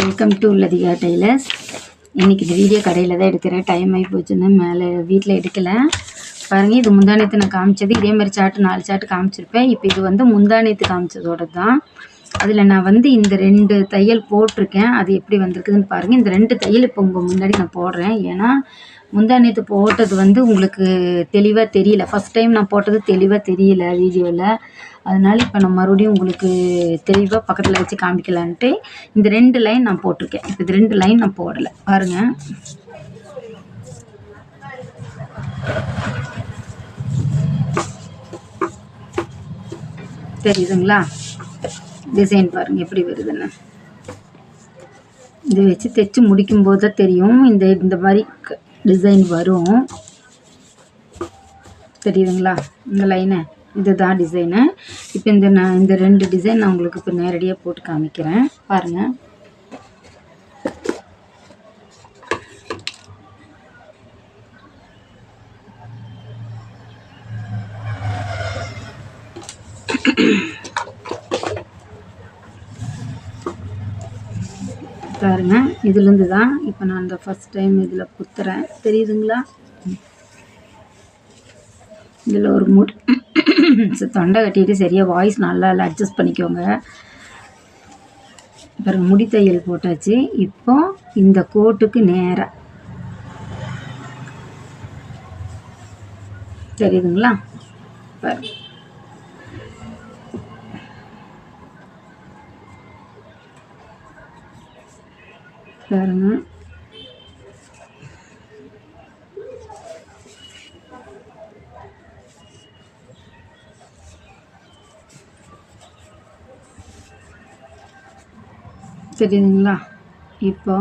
Welcome to Latika tailors இன்றைக்கி இந்த video கடையில் தான் எடுக்கிறேன். டைம் ஆகி போச்சுன்னு மேலே வீட்டில் எடுக்கலை. பாருங்கள் இது முந்தானத்து நான் காமிச்சது. இதே மாதிரி சாட்டு நாலு சாட்டு காமிச்சிருப்பேன். இப்போ இது வந்து முந்தானத்து காமிச்சதோட தான் அதில் நான் வந்து இந்த ரெண்டு தையல் போட்டிருக்கேன். அது எப்படி வந்திருக்குதுன்னு பாருங்கள் இந்த ரெண்டு தையல் இப்போ உங்கள் முன்னாடி நான் போடுறேன். ஏன்னா முந்தானத்து போட்டது வந்து உங்களுக்கு தெளிவாக தெரியல. ஃபஸ்ட் டைம் நான் போட்டது தெளிவாக தெரியல வீடியோவில் அதனால் இப்போ நான் மறுபடியும் உங்களுக்கு தெளிவாக பக்கத்தில் வச்சு காமிக்கலான்ட்டு இந்த ரெண்டு லைன் நான் போட்டிருக்கேன். இப்போ இது ரெண்டு லைன் நான் போடலை. பாருங்கள் தெரியுதுங்களா? டிசைன் பாருங்கள் எப்படி வருதுன்னு. இதை வச்சு தைச்சு முடிக்கும்போது தான் தெரியும். இந்த இந்த மாதிரி டிசைன் வரும். தெரியுதுங்களா? இந்த லைனை இதுதான் டிசைனு இப்போ இந்த நான் இந்த ரெண்டு டிசைன் நான் உங்களுக்கு இப்போ நேரடியாக போட்டு காமிக்கிறேன். பாருங்கள் பாருங்க. இதுலேருந்து தான் இப்போ நான் இந்த ஃபஸ்ட் டைம் இதில் குத்துறேன். தெரியுதுங்களா? இதில் ஒரு மூட் தொண்டை கட்டிட்டு சரியாக வாய்ஸ் நல்லா இல்லை அட்ஜஸ்ட் பண்ணிக்கோங்க. அப்புறம் முடி தையல் போட்டாச்சு. இப்போ இந்த கோட்டுக்கு நேராக தெரியுதுங்களா? பாருங்க. பாருங்க. தெரியுதுங்களா இப்போ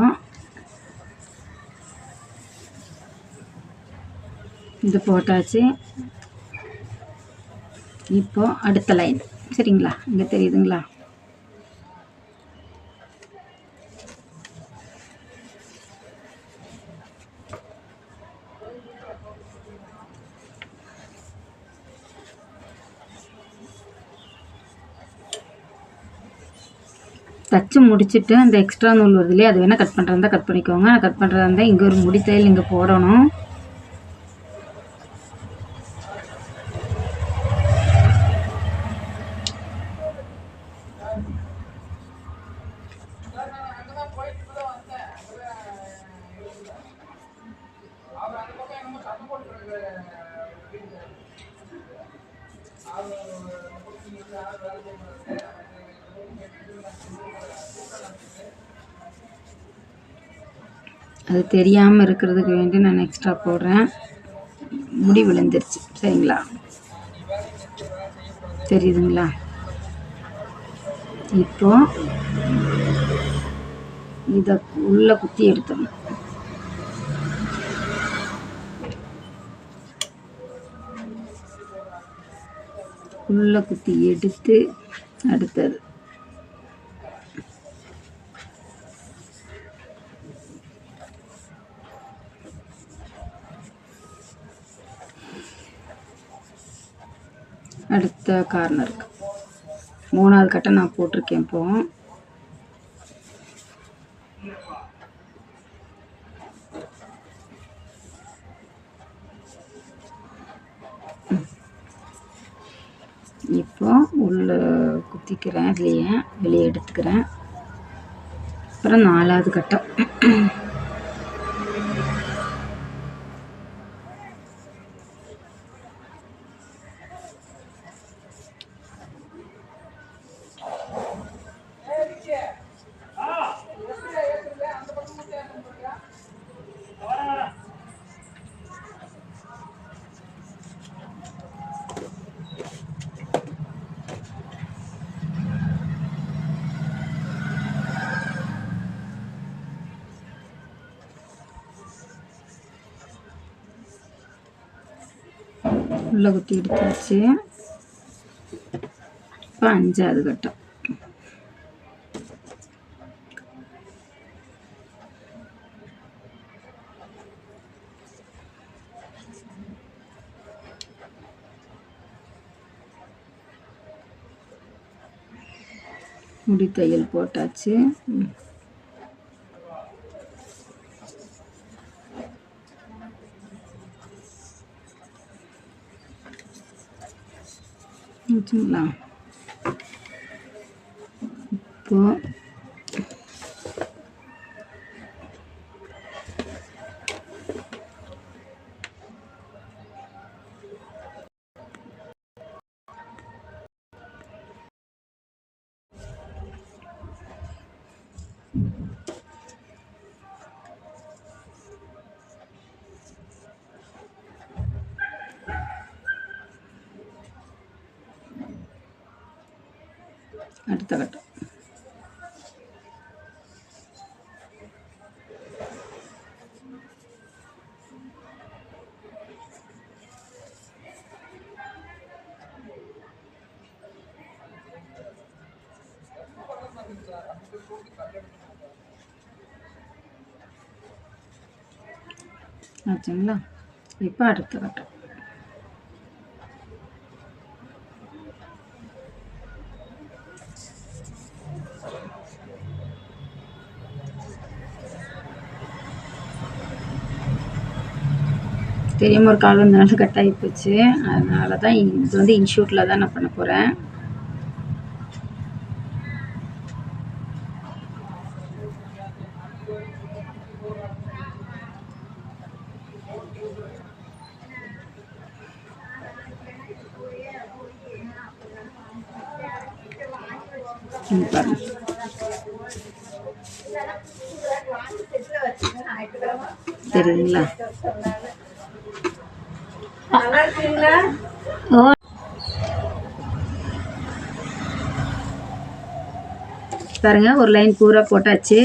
இது போட்டாச்சு. இப்போ அடுத்த லைன் சரிங்களா? இங்கே தெரியுதுங்களா? தச்சு முடிச்சுட்டு அந்த எக்ஸ்ட்ரா நூல் வருது இல்லையா அது வேணால் கட் பண்ணுறதா கட் பண்ணிக்கோங்க. நான் கட் பண்ணுறதா இருந்தால் இங்கே ஒரு முடி தையல் இங்கே போடணும். அது தெரியாமல் இருக்கிறதுக்கு வேண்டி நான் எக்ஸ்ட்ரா போடுறேன். முடி விழுந்துருச்சு. சரிங்களா? தெரியுதுங்களா? இப்போ இதை உள்ள குத்தி எடுத்துடணும். உள்ள குத்தி எடுத்து அடுத்தது. அடுத்த கார்னருக்கு மூணாவது கட்டை நான் போட்டிருக்கேன் இப்போ. இப்போ உள்ள குத்திக்கிறேன் இதுலேயே வெளியே எடுத்துக்கிறேன். அப்புறம் நாலாவது கட்டம். உள்ள குத்தி எடுத்தாச்சு இப்போ அஞ்சாவது கட்டம். முடி தையல் போட்டாச்சு. வச்சுங்களா இப்போ அடுத்த கட்டம் ஆச்சுங்களா இப்போ அடுத்த கட்டம் தெரியாமல் ஒரு கால் வந்தனால கட் ஆகி போச்சு. அதனால தான் இது வந்து இன்ஷூட்டில் தான் நான் பண்ண போகிறேன் தெரியுங்களா பாருங்க ஓ பாருங்க ஒரு லைன் பூரா போட்டாச்சு.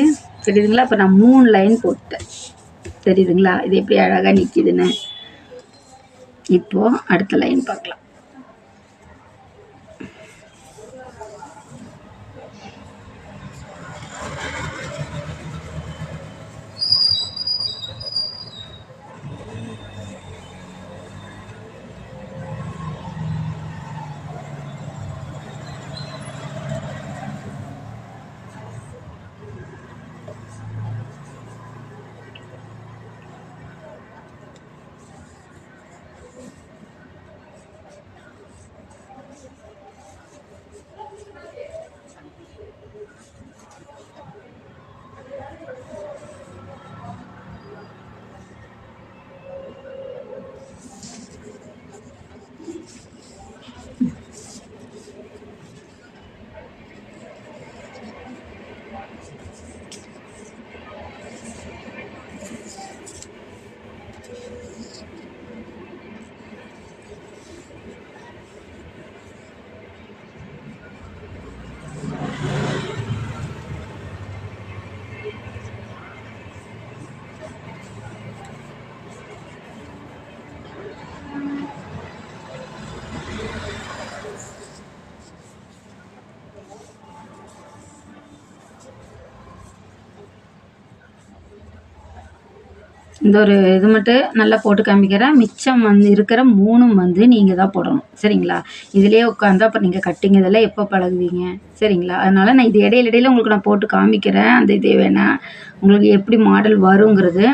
தெரியுதுங்களா? இப்போ நான் மூணு லைன் போட்டேன். தெரியுதுங்களா? இது எப்படி அழகாக நிற்கிதுன்னு இப்போ அடுத்த லைன் பார்க்கலாம். இந்த ஒரு இது மட்டும் நல்லா போட்டு காமிக்கிறேன். மிச்சம் வந்து இருக்கிற மூணும் வந்து நீங்கள் தான் போடணும். சரிங்களா? இதுலேயே உட்காந்து அப்புறம் நீங்கள் கட்டிங் இதெல்லாம் எப்போ பழகுவீங்க? சரிங்களா? அதனால் நான் இது இடையில இடையில உங்களுக்கு நான் போட்டு காமிக்கிறேன். அந்த இதே வேணால் உங்களுக்கு எப்படி மாடல் வருங்கிறது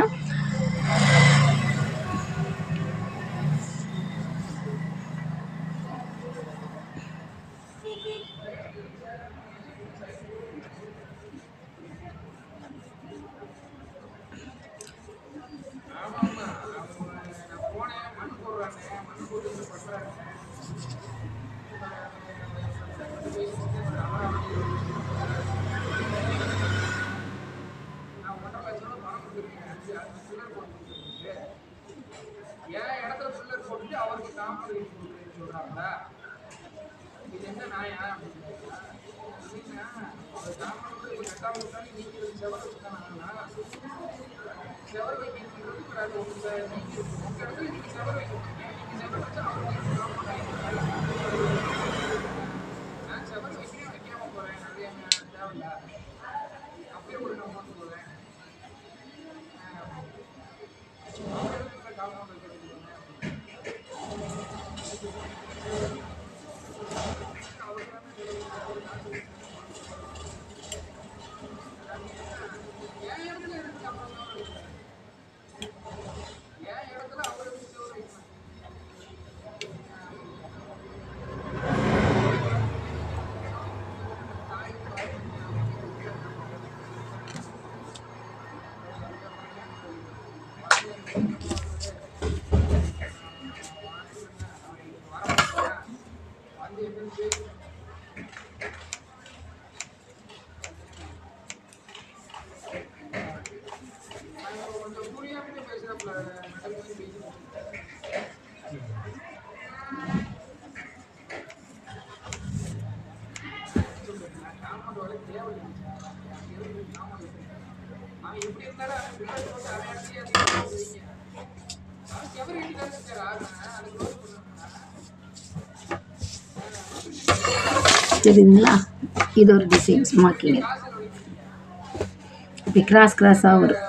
என் இடத்துல பில்லர் போட்டு அவருக்கு காம்பவுண்ட் கொடுக்குறேன்னு சொல்கிறாங்களா இது என்ன நியாயம் அப்படின்னு வைக்கிறது கூடாது உங்க நீங்க உங்க இடத்துல நீங்க செவர வைக்கணும். நீங்க செவர வச்சா நான் செவர் வைக்கிறேன் வைக்காம போறேன். அது என்ன தேவையில்ல? எப்படி இருந்தாலும் அவன் பின்னாடி போட்டு அவன் இடத்துலயே அதிகமாக வைங்க அவன் செவரு வீட்டுக்காரர் இருக்காரு ஆடுறேன் அதை க்ளோஸ் பண்ணுறேன் தெரியுதுங்களா இது ஒரு டிசைன் ஸ்மாக்கிங் இப்படி கிராஸ் கிராஸாக வரும்.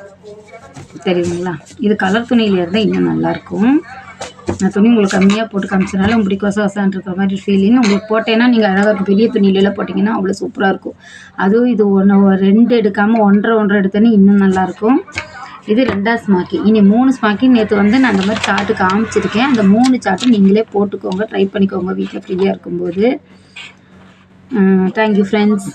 தெரியுதுங்களா? இது கலர் துணியில் இருந்தால் இன்னும் நல்லாயிருக்கும். நான் துணி உங்களுக்கு கம்மியாக போட்டு காமிச்சனால உங்களுக்கு கொச கொசான் இருக்கிற மாதிரி ஃபீலிங் உங்களுக்கு போட்டேன்னா நீங்கள் அழகாக இருக்கும் பெரிய துணியிலலாம் போட்டிங்கன்னா அவ்வளோ சூப்பராக இருக்கும். அதுவும் இது ஒன்று ரெண்டு எடுக்காமல் ஒன்றரை ஒன்றரை எடுத்தோன்னே இன்னும் நல்லாயிருக்கும். இது ரெண்டாவது ஸ்மாக்கி இனி மூணு ஸ்மாக்கி நேற்று வந்து நான் அந்த மாதிரி சார்ட்டு காமிச்சிருக்கேன். அந்த மூணு சார்ட்டு நீங்களே போட்டுக்கோங்க ட்ரை பண்ணிக்கோங்க. வீட்டில் ஃப்ரீயாக இருக்கும்போது. Thank you friends